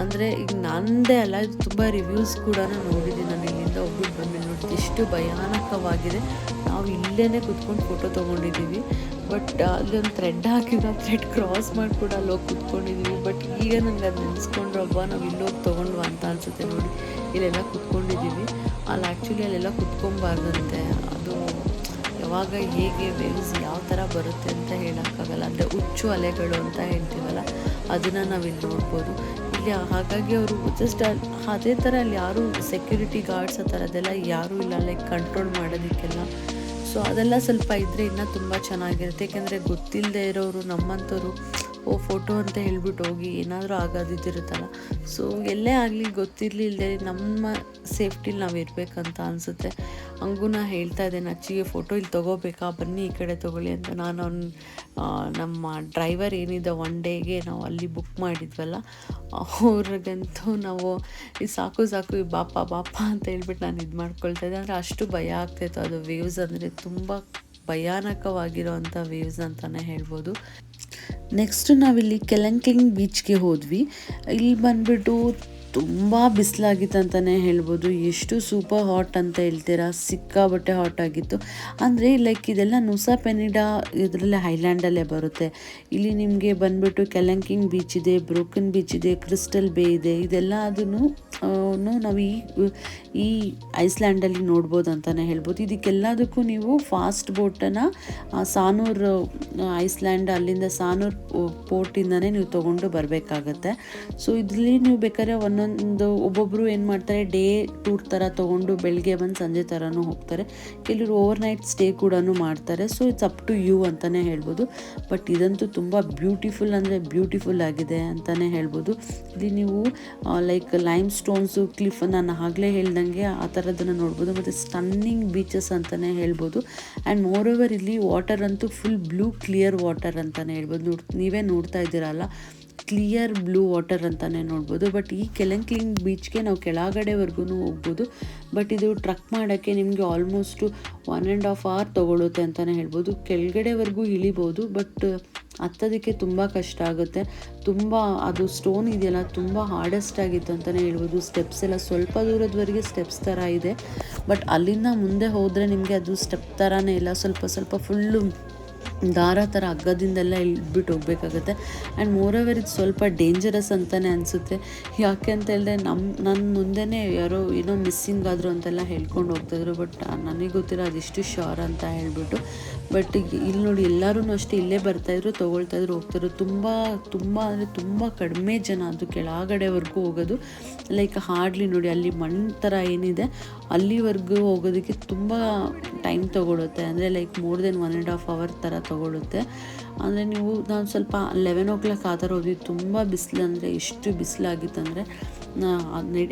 ಅಂದರೆ ಈಗ ನಂದೇ ಅಲ್ಲ, ಇದು ತುಂಬ ರಿವ್ಯೂಸ್ ಕೂಡ ನೋಡಿದ್ದೀನಿ ನಾನು ಇಲ್ಲಿಂದ ಹೋಗ್ಬಿಟ್ಟು ಬಂದು ನೋಡಿ ಎಷ್ಟು ಭಯಾನಕವಾಗಿದೆ. ನಾವು ಇಲ್ಲೇ ಕುತ್ಕೊಂಡು ಫೋಟೋ ತೊಗೊಂಡಿದ್ದೀವಿ. ಬಟ್ ಅಲ್ಲಿ ಒಂದು ಥ್ರೆಡ್ ಹಾಕಿದ ಥ್ರೆಡ್ ಕ್ರಾಸ್ ಮಾಡಿ ಕೂಡ ಅಲ್ಲಿ ಹೋಗಿ ಕುತ್ಕೊಂಡಿದ್ದೀವಿ ಬಟ್ ಈಗ ನನಗೆ ಅದು ನೆನೆಸ್ಕೊಂಡ್ರೆ ಹಬ್ಬ ನಾವು ಇಲ್ಲೋಗಿ ತೊಗೊಂಡ್ವ ಅಂತ ಅನಿಸುತ್ತೆ ನೋಡಿ. ಇಲ್ಲೆಲ್ಲ ಕುತ್ಕೊಂಡಿದ್ದೀವಿ ಅಲ್ಲಿ ಆ್ಯಕ್ಚುಲಿ ಅಲ್ಲೆಲ್ಲ ಕುತ್ಕೊಬಾರ್ದಂತೆ. ಅದು ಯಾವಾಗ ಹೇಗೆ ವೇವ್ಸ್ ಯಾವ ಥರ ಬರುತ್ತೆ ಅಂತ ಹೇಳೋಕ್ಕಾಗಲ್ಲ. ಅಂದರೆ ಹುಚ್ಚು ಅಲೆಗಳು ಅಂತ ಹೇಳ್ತೀವಲ್ಲ, ಅದನ್ನು ನಾವಿಲ್ಲಿ ನೋಡ್ಬೋದು. ಇಲ್ಲಿ ಹಾಗಾಗಿ ಅವರು ಜಸ್ಟ್ ಅದೇ ಥರ ಅಲ್ಲಿ ಯಾರು ಸೆಕ್ಯೂರಿಟಿ ಗಾರ್ಡ್ಸ್ ಆ ಥರದ್ದೆಲ್ಲ ಯಾರೂ ಇಲ್ಲ. ಲೈಕ್ ಕಂಟ್ರೋಲ್ ಮಾಡೋದಕ್ಕೆಲ್ಲ ಸೊ ಅದೆಲ್ಲ ಸ್ವಲ್ಪ ಇದ್ದರೆ ಇನ್ನೂ ತುಂಬ ಚೆನ್ನಾಗಿರುತ್ತೆ. ಏಕೆಂದರೆ ಗೊತ್ತಿಲ್ಲದೆ ಇರೋರು ನಮ್ಮಂಥವ್ರು ಓ, ಫೋಟೋ ಅಂತ ಹೇಳ್ಬಿಟ್ಟು ಹೋಗಿ ಏನಾದರೂ ಆಗೋದಿದ್ದಿರುತ್ತಲ್ಲ. ಸೊ, ಎಲ್ಲೇ ಆಗಲಿ ಗೊತ್ತಿರಲಿಲ್ಲದೆ ನಮ್ಮ ಸೇಫ್ಟಿಲಿ ನಾವು ಇರಬೇಕಂತ ಅನಿಸುತ್ತೆ. ಹಂಗೂ ನಾ ಹೇಳ್ತಾ ಇದ್ದೇನೆ ಅಚ್ಚಿಗೆ ಫೋಟೋ ಇಲ್ಲಿ ತೊಗೋಬೇಕಾ? ಬನ್ನಿ ಈ ಕಡೆ ತೊಗೊಳ್ಳಿ ಅಂತ. ನಾನು ಅವ್ನು ನಮ್ಮ ಡ್ರೈವರ್ ಏನಿದೆ ಒನ್ ಡೇಗೆ ನಾವು ಅಲ್ಲಿ ಬುಕ್ ಮಾಡಿದ್ವಲ್ಲ, ಅವ್ರಿಗಂತೂ ನಾವು ಈ ಸಾಕು ಸಾಕು ಈ ಬಾಪ ಬಾಪ ಅಂತ ಹೇಳ್ಬಿಟ್ಟು ನಾನು ಇದು ಮಾಡ್ಕೊಳ್ತಾ ಇದ್ದೆ. ಅಂದರೆ ಅಷ್ಟು ಭಯ ಆಗ್ತಾಯಿತ್ತು ಅದು ವೇವ್ಸ್ ಅಂದರೆ ತುಂಬ ಭಯಾನಕವಾಗಿರೋವಂಥ ವೇವ್ಸ್ ಅಂತಲೇ ಹೇಳ್ಬೋದು. ನೆಕ್ಸ್ಟು ನಾವಿಲ್ಲಿ ಕೆಲಂಕ್ಲಿಂಗ್ ಬೀಚ್ಗೆ ಹೋದ್ವಿ. ಇಲ್ಲಿ ಬಂದ್ಬಿಟ್ಟು ತುಂಬ ಬಿಸಿಲಾಗಿತ್ತು ಅಂತಲೇ ಹೇಳ್ಬೋದು. ಎಷ್ಟು ಸೂಪರ್ ಹಾಟ್ ಅಂತ ಹೇಳ್ತೀರಾ? ಸಿಕ್ಕಾಬಟ್ಟೆ ಹಾಟ್ ಆಗಿತ್ತು. ಅಂದರೆ ಲೈಕ್ ಇದೆಲ್ಲ ನುಸಾ ಪೆನಿಡಾ ಇದರಲ್ಲೇ ಹೈಲ್ಯಾಂಡಲ್ಲೇ ಬರುತ್ತೆ. ಇಲ್ಲಿ ನಿಮಗೆ ಬಂದುಬಿಟ್ಟು ಕೆಲಂಕಿಂಗ್ ಬೀಚ್ ಇದೆ, ಬ್ರೋಕನ್ ಬೀಚ್ ಇದೆ, ಕ್ರಿಸ್ಟಲ್ ಬೇ ಇದೆ, ಇದೆಲ್ಲ ಅದನ್ನು ನಾವು ಈ ಈ ಐಸ್ಲ್ಯಾಂಡಲ್ಲಿ ನೋಡ್ಬೋದು ಅಂತಲೇ ಹೇಳ್ಬೋದು. ಇದಕ್ಕೆಲ್ಲದಕ್ಕೂ ನೀವು ಫಾಸ್ಟ್ ಬೋಟನ್ನು ಸಾನೂರ್, ಐಸ್ಲ್ಯಾಂಡ್ ಅಲ್ಲಿಂದ ಸಾನೂರ್ ಪೋರ್ಟಿಂದನೇ ನೀವು ತೊಗೊಂಡು ಬರಬೇಕಾಗತ್ತೆ. ಸೊ ಇದರಲ್ಲಿ ನೀವು ಬೇಕಾದ್ರೆ ಒಂದೊಂದು ಒಬ್ಬೊಬ್ಬರು ಏನು ಮಾಡ್ತಾರೆ, ಡೇ ಟೂರ್ ಥರ ತೊಗೊಂಡು ಬೆಳಗ್ಗೆ ಬಂದು ಸಂಜೆ ಥರನೂ ಹೋಗ್ತಾರೆ. ಕೆಲವರು ಓವರ್ ನೈಟ್ ಸ್ಟೇ ಕೂಡ ಮಾಡ್ತಾರೆ. So it's up to you ಅಂತಲೇ ಹೇಳ್ಬೋದು. ಬಟ್ ಇದಂತೂ ತುಂಬ ಬ್ಯೂಟಿಫುಲ್ ಅಂದರೆ ಬ್ಯೂಟಿಫುಲ್ ಆಗಿದೆ ಅಂತಲೇ ಹೇಳ್ಬೋದು. ಇಲ್ಲಿ ನೀವು ಲೈಕ್ ಲೈಮ್ ಸ್ಟೋನ್ಸು ಕ್ಲಿಫ್ ನಾನು ಆಗಲೇ ಹೇಳ್ದಂಗೆ ಆ ಥರದನ್ನು ನೋಡ್ಬೋದು. ಮತ್ತು ಸ್ಟನ್ನಿಂಗ್ ಬೀಚಸ್ ಅಂತಲೇ ಹೇಳ್ಬೋದು. ಆ್ಯಂಡ್ ಮೋರ್ ಓವರ್ ಇಲ್ಲಿ ವಾಟರ್ ಅಂತೂ ಫುಲ್ ಬ್ಲೂ ಕ್ಲಿಯರ್ ವಾಟರ್ ಅಂತಲೇ ಹೇಳ್ಬೋದು. ನೋಡ್, ನೀವೇ ನೋಡ್ತಾ ಇದ್ದೀರಲ್ಲ. ಕ್ಲಿಯರ್ ಬ್ಲೂ ವಾಟರ್ ಅಂತಲೇ ನೋಡ್ಬೋದು. ಬಟ್ ಈ ಕೆಲಂಕ್ಲಿಂಗ್ ಬೀಚ್ಗೆ ನಾವು ಕೆಳಗಡೆವರೆಗೂ ಹೋಗ್ಬೋದು. ಬಟ್ ಇದು ಟ್ರಕ್ ಮಾಡೋಕ್ಕೆ ನಿಮಗೆ almost one and half hour ತೊಗೊಳುತ್ತೆ ಅಂತಲೇ ಹೇಳ್ಬೋದು. ಕೆಳಗಡೆವರೆಗೂ ಇಳಿಬೋದು ಬಟ್ ಹತ್ತೋದಕ್ಕೆ ತುಂಬ ಕಷ್ಟ ಆಗುತ್ತೆ. ತುಂಬ ಅದು ಸ್ಟೋನ್ ಇದೆಯಲ್ಲ, ತುಂಬ ಹಾರ್ಡೆಸ್ಟ್ ಆಗಿತ್ತು ಅಂತಲೇ ಹೇಳ್ಬೋದು. ಸ್ಟೆಪ್ಸ್ ಎಲ್ಲ ಸ್ವಲ್ಪ ದೂರದವರೆಗೆ ಸ್ಟೆಪ್ಸ್ ಥರ ಇದೆ. ಬಟ್ ಅಲ್ಲಿಂದ ಮುಂದೆ ಹೋದರೆ ನಿಮಗೆ ಅದು ಸ್ಟೆಪ್ ಥರನೇ ಇಲ್ಲ. ಸ್ವಲ್ಪ ಸ್ವಲ್ಪ ಫುಲ್ಲು ದಾರ ಥರ ಹಗ್ಗದಿಂದೆಲ್ಲ ಇಳ್ಬಿಟ್ಟು ಹೋಗ್ಬೇಕಾಗತ್ತೆ. ಆ್ಯಂಡ್ ಓವರ್ ಇದು ಸ್ವಲ್ಪ ಡೇಂಜರಸ್ ಅಂತಲೇ ಅನಿಸುತ್ತೆ. ಯಾಕೆ ಅಂತ ಹೇಳಿದ್ರೆ ನಮ್ಮ ನನ್ನ ಮುಂದೆನೇ ಯಾರೋ ಏನೋ ಮಿಸ್ಸಿಂಗ್ ಆದರು ಅಂತೆಲ್ಲ ಹೇಳ್ಕೊಂಡು ಹೋಗ್ತಾಯಿದ್ರು ಬಟ್ ನನಗೆ ಗೊತ್ತಿರೋ ಅದಿಷ್ಟು ಶ್ಯೂರ್ ಅಂತ ಹೇಳ್ಬಿಟ್ಟು. ಬಟ್ ಇಲ್ಲಿ ನೋಡಿ ಎಲ್ಲರೂ ಅಷ್ಟೇ ಇಲ್ಲೇ ಬರ್ತಾಯಿದ್ರು ತೊಗೊಳ್ತಾಯಿದ್ರು ಹೋಗ್ತಾಯಿದ್ರು ತುಂಬ ತುಂಬ ಅಂದರೆ ತುಂಬ ಕಡಿಮೆ ಜನ ಅದು ಕೆಳಗಡೆವರೆಗೂ ಹೋಗೋದು. ಲೈಕ್ ಹಾರ್ಡ್ಲಿ ನೋಡಿ ಅಲ್ಲಿ ಮಣ್ಣು ಥರ ಏನಿದೆ, ಅಲ್ಲಿವರೆಗೂ ಹೋಗೋದಕ್ಕೆ ತುಂಬ ಟೈಮ್ ತೊಗೊಳುತ್ತೆ. ಅಂದರೆ like more than one and half hour ಥರ ತೊಗೊಳುತ್ತೆ. ಅಂದರೆ ನೀವು ನಾನು ಸ್ವಲ್ಪ ಲೆವೆನ್ ಓ ಕ್ಲಾಕ್ ಆ ಥರ ಹೋದ್ವಿ. ತುಂಬ ಬಿಸಿಲು ಅಂದರೆ ಎಷ್ಟು ಬಿಸಿಲಾಗಿತ್ತಂದರೆ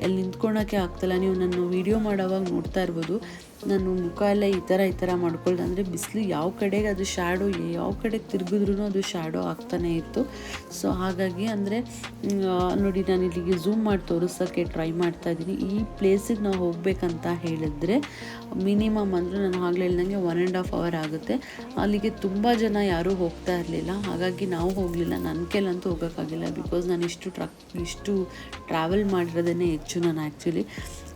ಅಲ್ಲಿ ನಿಂತ್ಕೊಳಕ್ಕೆ ಆಗ್ತಾಯಿಲ್ಲ ನೀವು ನಾನು ವೀಡಿಯೋ ಮಾಡೋವಾಗ ನೋಡ್ತಾ ಇರ್ಬೋದು. ನಾನು ಮುಖ ಎಲ್ಲ ಈ ಥರ ಈ ಥರ ಮಾಡ್ಕೊಳ್ದೆ. ಅಂದರೆ ಬಿಸಿಲು ಯಾವ ಕಡೆಗೆ ಅದು ಶ್ಯಾಡೋ ಯಾವ ಕಡೆ ತಿರುಗಿದ್ರೂ ಅದು ಶ್ಯಾಡೋ ಆಗ್ತಾನೇ ಇತ್ತು. ಸೊ ಹಾಗಾಗಿ ಅಂದರೆ ನೋಡಿ ನಾನು ಇಲ್ಲಿಗೆ ಝೂಮ್ ಮಾಡಿ ತೋರಿಸೋಕ್ಕೆ ಟ್ರೈ ಮಾಡ್ತಾ ಇದ್ದೀನಿ. ಈ ಪ್ಲೇಸಿಗೆ ನಾವು ಹೋಗಬೇಕಂತ ಹೇಳಿದ್ರೆ ಮಿನಿಮಮ್ ಅಂದರೆ ನಾನು ಆಗಲೇ ಹೇಳ್ದಂಗೆ ಒನ್ ಆ್ಯಂಡ್ ಹಾಫ್ ಅವರ್ ಆಗುತ್ತೆ. ಅಲ್ಲಿಗೆ ತುಂಬ ಜನ ಯಾರೂ ಹೋಗ್ತಾ ಇರಲಿಲ್ಲ. ಹಾಗಾಗಿ ನಾವು ಹೋಗಲಿಲ್ಲ. ನನ್ನ ಕೈಲಂತೂ ಹೋಗೋಕ್ಕಾಗಿಲ್ಲ. ಬಿಕಾಸ್ ನಾನು ಇಷ್ಟು ಟ್ರಕ್ ಇಷ್ಟು ಟ್ರಾವೆಲ್ ಮಾಡಿರೋದೇ ಹೆಚ್ಚು ನಾನು ಆ್ಯಕ್ಚುಲಿ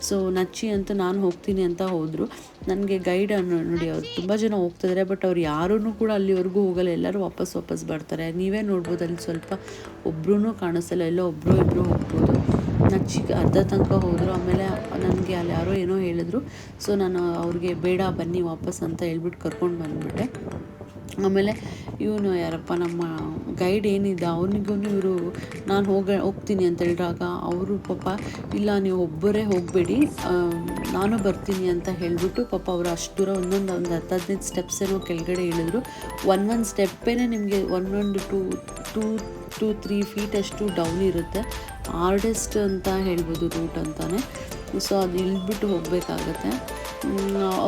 ಸೊ ನಚ್ಚಿ ಅಂತ ನಾನು ಹೋಗ್ತೀನಿ ಅಂತ ಹೋದರು. ನನಗೆ ಗೈಡ್ ನೋಡಿ ಅವ್ರು ತುಂಬ ಜನ ಹೋಗ್ತಿದ್ದಾರೆ ಬಟ್ ಅವ್ರು ಯಾರೂ ಕೂಡ ಅಲ್ಲಿವರೆಗೂ ಹೋಗಲ್ಲ. ಎಲ್ಲರೂ ವಾಪಸ್ ವಾಪಸ್ ಬರ್ತಾರೆ. ನೀವೇ ನೋಡ್ಬೋದು ಅಲ್ಲಿ ಸ್ವಲ್ಪ ಒಬ್ರು ಕಾಣಿಸಲ್ಲ. ಎಲ್ಲ ಒಬ್ಬರು ಇಬ್ಬರು ಹೋಗ್ಬೋದು. ನಚ್ಚಿಗೆ ಅರ್ಧ ತನಕ ಹೋದರು. ಆಮೇಲೆ ನನಗೆ ಅಲ್ಲಿ ಯಾರೋ ಏನೋ ಹೇಳಿದ್ರು. ಸೊ ನಾನು ಅವ್ರಿಗೆ ಬೇಡ, ಬನ್ನಿ ವಾಪಸ್ ಅಂತ ಹೇಳ್ಬಿಟ್ಟು ಕರ್ಕೊಂಡು ಬಂದುಬಿಟ್ಟೆ. ಆಮೇಲೆ ಇವನು ಯಾರಪ್ಪ ನಮ್ಮ ಗೈಡ್ ಏನಿದೆ, ಅವನಿಗೂ ಇವರು ನಾನು ಹೋಗ, ಹೋಗ್ತೀನಿ ಅಂತ ಹೇಳಿದಾಗ ಅವರು ಪಾಪ, ಇಲ್ಲ ನೀವು ಒಬ್ಬರೇ ಹೋಗಬೇಡಿ ನಾನು ಬರ್ತೀನಿ ಅಂತ ಹೇಳಿಬಿಟ್ಟು ಪಾಪ ಅವರು ಅಷ್ಟು ದೂರ ಒಂದೊಂದು ಒಂದು ಹತ್ತು ಹದಿನೈದು ಸ್ಟೆಪ್ಸೇನೋ ಕೆಳಗಡೆ ಇಳಿದ್ರು ಒನ್ ಒನ್ ಸ್ಟೆಪ್ಪೇ ನಿಮಗೆ ಒಂದೊಂದು two two, to three feet ಅಷ್ಟು ಡೌನ್ ಇರುತ್ತೆ. ಹಾರ್ಡೆಸ್ಟ್ ಅಂತ ಹೇಳ್ಬೋದು ರೂಟ್ ಅಂತಲೇ ಸೊ ಅದು ಇಳಿದ್ಬಿಟ್ಟು ಹೋಗಬೇಕಾಗತ್ತೆ.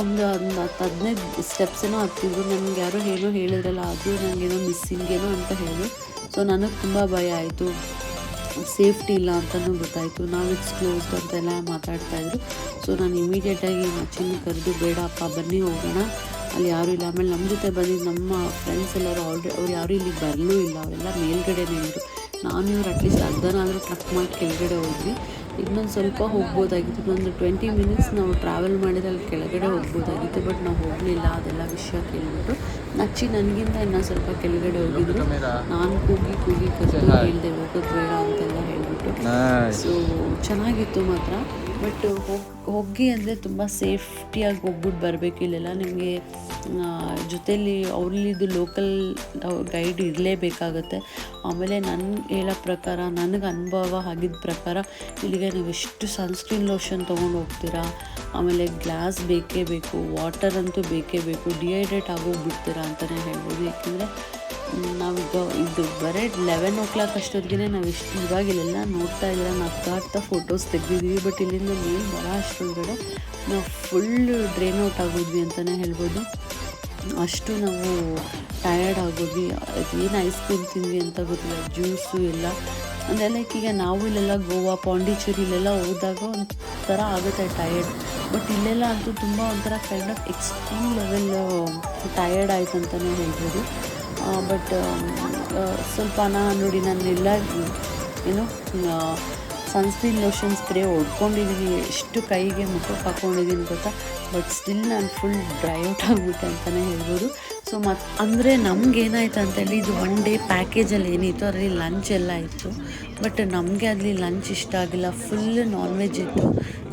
ಒಂದು ಹತ್ತು ಹದಿನೈದು ಸ್ಟೆಪ್ಸ್ ಏನೋ ಹತ್ತಿದ್ರು ನನಗೆ ಯಾರೋ ಏನೋ ಹೇಳಿದ್ರಲ್ಲ ಅದು ನನಗೇನೋ ಮಿಸ್ಸಿಂಗ್ ಏನೋ ಅಂತ ಹೇಳಿದ್ರು ಸೊ ನನಗೆ ತುಂಬ ಭಯ ಆಯಿತು. ಸೇಫ್ಟಿ ಇಲ್ಲ ಅಂತಲೂ ಗೊತ್ತಾಯಿತು. ನಾವು ಇಟ್ಸ್ ಕ್ಲೋಸ್ಡ್ ಅಂತೆಲ್ಲ ಮಾತಾಡ್ತಾಯಿದ್ರು ಸೊ ನಾನು ಇಮಿಡಿಯೇಟಾಗಿ ಮಚ್ಚಿನ ಕರೆದು, ಬೇಡಪ್ಪ, ಬನ್ನಿ, ಹೋಗೋಣ. ಅಲ್ಲಿ ಯಾರೂ ಇಲ್ಲ. ಆಮೇಲೆ ನಮ್ಮ ಜೊತೆ ಬಂದಿದ್ದು ನಮ್ಮ ಫ್ರೆಂಡ್ಸ್ ಎಲ್ಲರೂ ಆಲ್ರೆಡಿ ಅವ್ರು ಯಾರೂ ಇಲ್ಲಿಗೆ ಬರಲೂ ಇಲ್ಲ. ಅವರೆಲ್ಲ ಮೇಲ್ಗಡೆನೇ ಇದ್ರು ನಾನು ಇವ್ರು ಅಟ್ಲೀಸ್ಟ್ ಅರ್ಧನಾದರೂ ಟ್ರಕ್ ಮಾಡಿ ಕೆಳಗಡೆ ಹೋದ್ವಿ. ಇನ್ನೊಂದು ಸ್ವಲ್ಪ ಹೋಗ್ಬೋದಾಗಿತ್ತು. ಇನ್ನೊಂದು ಟ್ವೆಂಟಿ ಮಿನಿಟ್ಸ್ ನಾವು ಟ್ರಾವೆಲ್ ಮಾಡಿದ್ರೆ ಅಲ್ಲಿ ಕೆಳಗಡೆ ಹೋಗ್ಬೋದಾಗಿತ್ತು ಬಟ್ ನಾವು ಹೋಗಲಿಲ್ಲ ಅದೆಲ್ಲ ವಿಷಯ ಕೇಳಿಬಿಟ್ಟು ನಚ್ಚಿ ನನಗಿಂತ ಇನ್ನೂ ಸ್ವಲ್ಪ ಕೆಳಗಡೆ ಹೋಗಿದ್ರು. ನಾನು ಕೂಗಿ ಕೂಗಿ ಕಸ ಹೇಳಿದೆ ಹೋಗೋದು ಬೇಡ ಅಂತೆಲ್ಲ ಹೇಳಿಬಿಟ್ಟು. ಸೊ ಚೆನ್ನಾಗಿತ್ತು ಮಾತ್ರ. ಬಟ್ ಹೋಗಿ ಹೋಗಿ ಅಂದರೆ ತುಂಬ ಸೇಫ್ಟಿಯಾಗಿ ಹೋಗ್ಬಿಟ್ಟು ಬರಬೇಕು ಇಲ್ಲೆಲ್ಲ. ನಿಮಗೆ ಜೊತೆಯಲ್ಲಿ ಅವ್ರಲ್ಲಿದ್ದು ಲೋಕಲ್ ಗೈಡ್ ಇರಲೇಬೇಕಾಗತ್ತೆ. ಆಮೇಲೆ ನನ್ನ ಹೇಳೋ ಪ್ರಕಾರ, ನನಗೆ ಅನುಭವ ಆಗಿದ್ದ ಪ್ರಕಾರ, ಇಲ್ಲಿಗೆ ನೀವು ಎಷ್ಟು ಸನ್ಸ್ಕ್ರೀನ್ ಲೋಷನ್ ತೊಗೊಂಡು ಹೋಗ್ತೀರಾ? ಆಮೇಲೆ ಗ್ಲಾಸ್ ಬೇಕೇ ಬೇಕು, ವಾಟರ್ ಅಂತೂ ಬೇಕೇ ಬೇಕು, ಡಿಹೈಡ್ರೇಟ್ ಆಗೋಗ್ಬಿಡ್ತೀರಾ ಅಂತಲೇ ಹೇಳ್ಬೋದು. ಯಾಕೆಂದರೆ ನಾವೀಗ ಇದು ಬರೀ ಲೆವೆನ್ ಓ ಕ್ಲಾಕ್ ಅಷ್ಟೊತ್ತಿಗೆ ನಾವು ಎಷ್ಟು ಇವಾಗ ಇಲ್ಲೆಲ್ಲ ನೋಡ್ತಾ ಇದ್ದೀರ ನಗ್ಗಾಡ್ತಾ ಫೋಟೋಸ್ ತೆಗ್ದಿದ್ವಿ ಬಟ್ ಇಲ್ಲಿಂದ ಮೇಲೆ ಬರೋ ಅಷ್ಟೊಳಗಡೆ ನಾವು ಫುಲ್ ಡ್ರೈನ್ ಔಟ್ ಆಗೋದ್ವಿ ಅಂತಲೇ ಹೇಳ್ಬೋದು. ಅಷ್ಟು ನಾವು ಟಯರ್ಡ್ ಆಗೋದ್ವಿ. ಏನು ಐಸ್ ಕ್ರೀಮ್ ತಿಂದ್ವಿ ಅಂತ ಗೊತ್ತಿಲ್ಲ. ಜ್ಯೂಸು ಎಲ್ಲ. ಅಂದರೆ ಲೈಕ್ ಈಗ ನಾವು ಇಲ್ಲೆಲ್ಲ ಗೋವಾ, ಪಾಂಡಿಚೇರಿ ಇಲ್ಲೆಲ್ಲ ಹೋದಾಗ ಒಂಥರ ಆಗುತ್ತೆ ಟಯರ್ಡ್ ಬಟ್ ಇಲ್ಲೆಲ್ಲ ಅಂತೂ ತುಂಬ ಒಂಥರ kind of extreme level tired ಆಯ್ತು ಅಂತಲೇ ಹೇಳ್ಬೋದು. ಬಟ್ ಸ್ವಲ್ಪ ನಾನು ನೋಡಿ ನಾನೆಲ್ಲ ಏನು ಸನ್ಸ್ಕ್ರೀನ್ ಲೋಷನ್ ಸ್ಪ್ರೇ ಹೊಡ್ಕೊಂಡಿದ್ದೀನಿ ಎಷ್ಟು ಕೈಗೆ ಮುಖಕ್ಕೆ ಹಾಕ್ಕೊಂಡಿದ್ದೀನಿ ಗೊತ್ತಾ? ಬಟ್ ಸ್ಟಿಲ್ ನಾನು ಫುಲ್ ಡ್ರೈ ಔಟ್ ಆಗಿಬಿಟ್ಟೆ ಅಂತಲೇ ಹೇಳ್ಬೋದು. ಸೊ ಮತ್ತು ಅಂದರೆ ನಮ್ಗೆ ಏನಾಯ್ತು ಅಂತೇಳಿ, ಇದು ಒನ್ ಡೇ ಪ್ಯಾಕೇಜಲ್ಲಿ ಏನಿತ್ತು, ಅದರಲ್ಲಿ ಲಂಚ್ ಎಲ್ಲ ಇತ್ತು. ಬಟ್ ನಮಗೆ ಅಲ್ಲಿ ಲಂಚ್ ಇಷ್ಟ ಆಗಿಲ್ಲ ಫುಲ್ ನಾನ್ ವೆಜ್ ಇತ್ತು.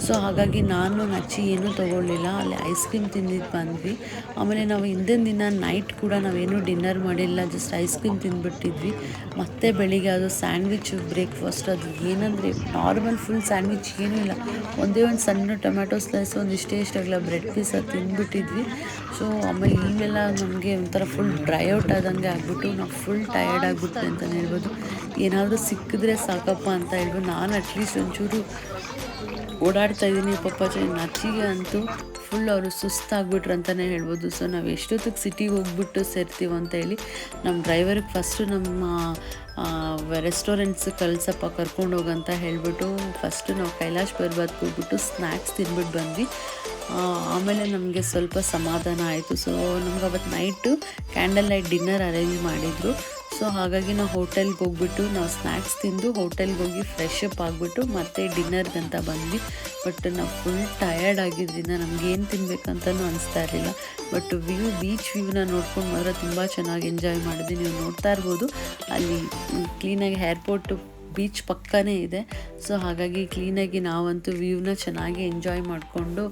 ಸೊ ಹಾಗಾಗಿ ನಾನು ನಚ್ಚಿ ಏನೂ ತೊಗೊಳ್ಳಿಲ್ಲ. ಅಲ್ಲಿ ಐಸ್ ಕ್ರೀಮ್ ತಿಂದಿದ್ದು ಬಂದ್ವಿ. ಆಮೇಲೆ ನಾವು ಹಿಂದಿನ ದಿನ ನೈಟ್ ಕೂಡ ನಾವೇನು ಡಿನ್ನರ್ ಮಾಡಿಲ್ಲ ಜಸ್ಟ್ ಐಸ್ ಕ್ರೀಮ್ ತಿಂದುಬಿಟ್ಟಿದ್ವಿ. ಮತ್ತೆ ಬೆಳಿಗ್ಗೆ ಅದು ಸ್ಯಾಂಡ್ವಿಚ್ ಬ್ರೇಕ್ಫಾಸ್ಟ್ ಅದು ಏನಂದರೆ ನಾರ್ಮಲ್ ಫುಲ್ ಸ್ಯಾಂಡ್ವಿಚ್ ಏನೂ ಇಲ್ಲ. ಒಂದೇ ಒಂದು ಸಣ್ಣ ಟೊಮ್ಯಾಟೊ ಸ್ಲೈಸ್ ಒಂದು ಇಷ್ಟೇ ಇಷ್ಟಾಗಲ್ಲ ಬ್ರೆಡ್ ಪೀಸ್ ಅದು ತಿಂದುಬಿಟ್ಟಿದ್ವಿ. ಸೊ ಆಮೇಲೆ ಈಗೆಲ್ಲ ನಮಗೆ ಒಂಥರ ಫುಲ್ ಡ್ರೈ ಔಟ್ ಆದಂಗೆ ಆಗಿಬಿಟ್ಟು ನಾವು ಫುಲ್ ಟಯರ್ಡ್ ಆಗಿಬಿಟ್ಟು ಅಂತಲೇ ಹೇಳ್ಬೋದು. ಏನಾದರೂ ಸಿಕ್ಕಿದ್ರೆ ಸಾಕಪ್ಪ ಅಂತ ಹೇಳ್ಬೋದು ನಾನು ಅಟ್ಲೀಸ್ಟ್ ಒಂಚೂರು ಓಡಾಡ್ತಾ ಇದ್ದೀನಿ. ಪಾಪ ನಚ್ಚಿಗೆ ಅಂತೂ ಫುಲ್ ಅವರು ಸುಸ್ತಾಗ್ಬಿಟ್ರು ಅಂತಲೇ ಹೇಳ್ಬೋದು. ಸೊ ನಾವು ಎಷ್ಟೊತ್ತಿಗೆ ಸಿಟಿಗೆ ಹೋಗ್ಬಿಟ್ಟು ಸೇರ್ತೀವಿ ಅಂತ ಹೇಳಿ ನಮ್ಮ ಡ್ರೈವರ್ಗೆ ಫಸ್ಟು ನಮ್ಮ ರೆಸ್ಟೋರೆಂಟ್ಸ್ ಕಳ್ಸಪ್ಪ, ಕರ್ಕೊಂಡು ಹೋಗಂತ ಹೇಳ್ಬಿಟ್ಟು ಫಸ್ಟು ನಾವು ಕೈಲಾಶ್ ಪರ್ವತ್ಗೆ ಹೋಗ್ಬಿಟ್ಟು ಸ್ನ್ಯಾಕ್ಸ್ ತಿನ್ಬಿಟ್ಟು ಬಂದ್ವಿ. ಆಮೇಲೆ ನಮಗೆ ಸ್ವಲ್ಪ ಸಮಾಧಾನ ಆಯಿತು. ಸೊ ನಮ್ಗೆ ಅವತ್ತು night candle light dinner arrange ಮಾಡಿದರು. ಸೊ ಹಾಗಾಗಿ ನಾವು ಹೋಟೆಲ್ಗೆ ಹೋಗ್ಬಿಟ್ಟು ನಾವು ಸ್ನ್ಯಾಕ್ಸ್ ತಿಂದು ಹೋಟೆಲ್ಗೆ ಹೋಗಿ ಫ್ರೆಶ್ ಅಪ್ ಆಗಿಬಿಟ್ಟು ಮತ್ತೆ ಡಿನ್ನರ್ಗಂತ ಬಂದ್ವಿ. ಬಟ್ ನಾವು ಫುಲ್ ಟಯರ್ಡ್ ಆಗಿದ್ದರಿಂದ ನಮ್ಗೆ ಏನು ತಿನ್ಬೇಕಂತಲೂ ಅನಿಸ್ತಾ ಇರಲಿಲ್ಲ. ಬಟ್ ವ್ಯೂ ಬೀಚ್ ವ್ಯೂನ ನೋಡ್ಕೊಂಡು ಮಾತ್ರ ತುಂಬ ಚೆನ್ನಾಗಿ ಎಂಜಾಯ್ ಮಾಡಿದ್ವಿ. ನೀವು ನೋಡ್ತಾ ಇರ್ಬೋದು. ಅಲ್ಲಿ ಕ್ಲೀನಾಗಿ ಏರ್ಪೋರ್ಟು ಬೀಚ್ ಪಕ್ಕನೇ ಇದೆ. ಸೊ ಹಾಗಾಗಿ ಕ್ಲೀನಾಗಿ ನಾವಂತೂ ವ್ಯೂನ ಚೆನ್ನಾಗಿ ಎಂಜಾಯ್ ಮಾಡಿಕೊಂಡು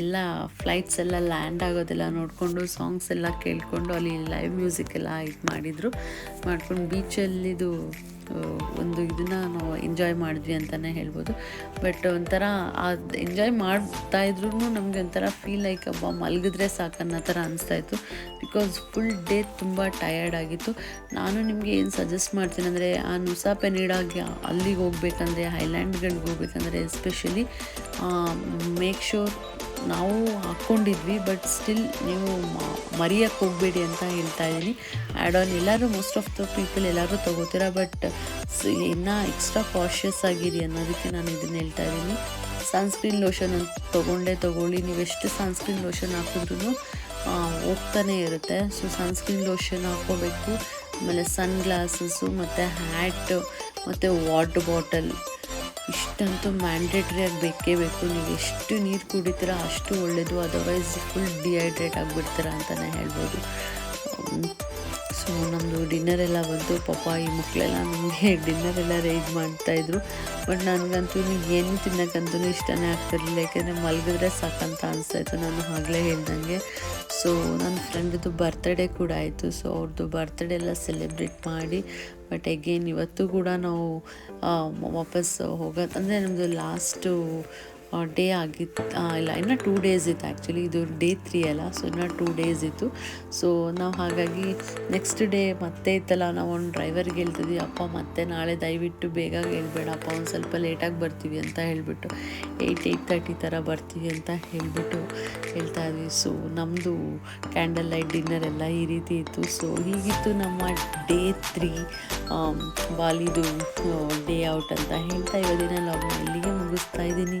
ಎಲ್ಲ ಫ್ಲೈಟ್ಸ್ ಎಲ್ಲ ಲ್ಯಾಂಡ್ ಆಗೋದೆಲ್ಲ ನೋಡಿಕೊಂಡು ಸಾಂಗ್ಸ್ ಎಲ್ಲ ಕೇಳಿಕೊಂಡು ಅಲ್ಲಿ ಲೈವ್ ಮ್ಯೂಸಿಕ್ ಎಲ್ಲ ಇದು ಮಾಡಿದರು. ಮಾಡ್ಕೊಂಡು ಬೀಚಲ್ಲಿದು ಒಂದು ಇದನ್ನು ನಾವು ಎಂಜಾಯ್ ಮಾಡಿದ್ವಿ ಅಂತಲೇ ಹೇಳ್ಬೋದು. ಬಟ್ ಒಂಥರ ಅದು ಎಂಜಾಯ್ ಮಾಡ್ತಾ ಇದ್ರೂ ನಮಗೆ ಒಂಥರ ಫೀಲ್ ಲೈಕ್ ಅಬ್ಬ, ಮಲಗಿದ್ರೆ ಸಾಕನ್ನೋ ಥರ ಅನಿಸ್ತಾಯಿತ್ತು ಬಿಕಾಸ್ ಫುಲ್ ಡೇ ತುಂಬ ಟಯರ್ಡ್ ಆಗಿತ್ತು. ನಾನು ನಿಮಗೆ ಏನು ಸಜೆಸ್ಟ್ ಮಾಡ್ತೀನಿ ಅಂದರೆ, ಆ ನುಸಾ ನೀಡಾಗಿ ಅಲ್ಲಿಗೆ ಹೋಗ್ಬೇಕಂದ್ರೆ ಹೈಲ್ಯಾಂಡ್ಗಳಿಗೆ ಹೋಗ್ಬೇಕಂದ್ರೆ ಎಸ್ಪೆಷಲಿ ಮೇಕ್ ಶೋರ್ ನಾವು ಹಾಕ್ಕೊಂಡಿದ್ವಿ ಬಟ್ ಸ್ಟಿಲ್ ನೀವು ಮರಿಯಕ್ಕೆ ಹೋಗಬೇಡಿ ಅಂತ ಹೇಳ್ತಾ ಇದ್ದೀನಿ. ಆ್ಯಡ್ ಆನ್ ಎಲ್ಲರೂ ಮೋಸ್ಟ್ ಆಫ್ ದ ಪೀಪಲ್ ಎಲ್ಲರೂ ತೊಗೋತೀರ ಬಟ್ ಇನ್ನೂ ಎಕ್ಸ್ಟ್ರಾ ಕಾಷಿಯಸ್ ಆಗಿರಿ ಅನ್ನೋದಕ್ಕೆ ನಾನು ಇದನ್ನು ಹೇಳ್ತಾ ಇದ್ದೀನಿ. ಸನ್ಸ್ಕ್ರೀನ್ ಲೋಷನ್ ಅಂತ ತೊಗೊಂಡೇ ತೊಗೊಳ್ಳಿ. ನೀವು ಎಷ್ಟು ಸನ್ಸ್ಕ್ರೀನ್ ಲೋಷನ್ ಹಾಕಿದ್ರೂ ಹೋಗ್ತಾನೆ ಇರುತ್ತೆ. ಸೊ ಸನ್ಸ್ಕ್ರೀನ್ ಲೋಷನ್ ಹಾಕ್ಕೋಬೇಕು. ಆಮೇಲೆ ಸನ್ ಗ್ಲಾಸಸ್ಸು ಮತ್ತು ಹ್ಯಾಟ್ ಮತ್ತು ವಾಟರ್ ಬಾಟಲ್ ಇಷ್ಟಂತೂ ಮ್ಯಾಂಡೇಟ್ರಿಯಾಗಿ ಬೇಕೇ ಬೇಕು. ನೀವು ಎಷ್ಟು ನೀರು ಕುಡಿತೀರ ಅಷ್ಟು ಒಳ್ಳೆಯದು ಅದರ್ವೈಸ್ ಫುಲ್ ಡಿಹೈಡ್ರೇಟ್ ಆಗಿಬಿಡ್ತೀರ ಅಂತಲೇ ಹೇಳ್ಬೋದು. ಸೊ ನಮ್ಮದು ಡಿನ್ನರ್ ಎಲ್ಲ ಬಂತು. ಪಾಪ ಈ ಮಕ್ಕಳೆಲ್ಲ ನಮಗೆ ಡಿನ್ನರ್ ಎಲ್ಲ ರೇಜ್ ಮಾಡ್ತಾಯಿದ್ರು ಬಟ್ ನನಗಂತೂ ಏನು ತಿನ್ನೋಕ್ಕಂತೂ ಇಷ್ಟನೇ ಆಗ್ತಿರಲಿಲ್ಲ. ಯಾಕೆಂದರೆ ಮಲಗಿದ್ರೆ ಸಾಕಂತ ಅನಿಸ್ತಾಯಿತ್ತು. ನಾನು ಆಗಲೇ ಹೇಳ್ದಂಗೆ. ಸೊ ನನ್ನ ಫ್ರೆಂಡ್ದು ಬರ್ತ್ಡೇ ಕೂಡ ಆಯಿತು. ಸೊ ಅವ್ರದ್ದು ಬರ್ತ್ಡೇ ಎಲ್ಲ ಸೆಲೆಬ್ರೇಟ್ ಮಾಡಿ ಬಟ್ ಎಗೇನ್ ಇವತ್ತು ಕೂಡ ನಾವು ವಾಪಸ್ ಹೋಗೋದು ಅಂದರೆ ನಮ್ಮದು ಲಾಸ್ಟು ಡೇ ಆಗಿತ್ತು ಇಲ್ಲ, ಇನ್ನು ಟೂ ಡೇಸ್ ಇತ್ತು ಆ್ಯಕ್ಚುಲಿ ಇದು ಡೇ ತ್ರೀ ಅಲ್ಲ ಸೊ ಇನ್ನು ಟೂ ಡೇಸ್ ಇತ್ತು. ಸೊ ನಾವು ಹಾಗಾಗಿ ನೆಕ್ಸ್ಟ್ ಡೇ ಮತ್ತೆ ಇತ್ತಲ್ಲ, ನಾವು ಒಂದು ಡ್ರೈವರ್ಗೆ ಹೇಳ್ತಿದ್ವಿ, ಅಪ್ಪ, ಮತ್ತೆ ನಾಳೆ ದಯವಿಟ್ಟು ಬೇಗ ಹೇಳ್ಬೇಡಪ್ಪ ಒಂದು ಸ್ವಲ್ಪ ಲೇಟಾಗಿ ಬರ್ತೀವಿ ಅಂತ ಹೇಳಿಬಿಟ್ಟು ಏಯ್ಟ್ ಏಯ್ಟ್ ತರ್ಟಿ ಥರ ಬರ್ತೀವಿ ಅಂತ ಹೇಳಿಬಿಟ್ಟು ಹೇಳ್ತಾ ಇದ್ವಿ. ಸೊ ನಮ್ಮದು ಕ್ಯಾಂಡಲ್ ಲೈಟ್ ಡಿನ್ನರ್ ಎಲ್ಲ ಈ ರೀತಿ ಇತ್ತು. ಸೊ ಹೀಗಿತ್ತು ನಮ್ಮ ಡೇ ತ್ರೀ ಬಾಲಿದು ಡೇ ಔಟ್ ಅಂತ ಹೇಳ್ತಾ ಇರೋದಿನ ಲಾಗ್ನ ಇಲ್ಲಿಗೆ ಮುಗಿಸ್ತಾ ಇದ್ದೀನಿ.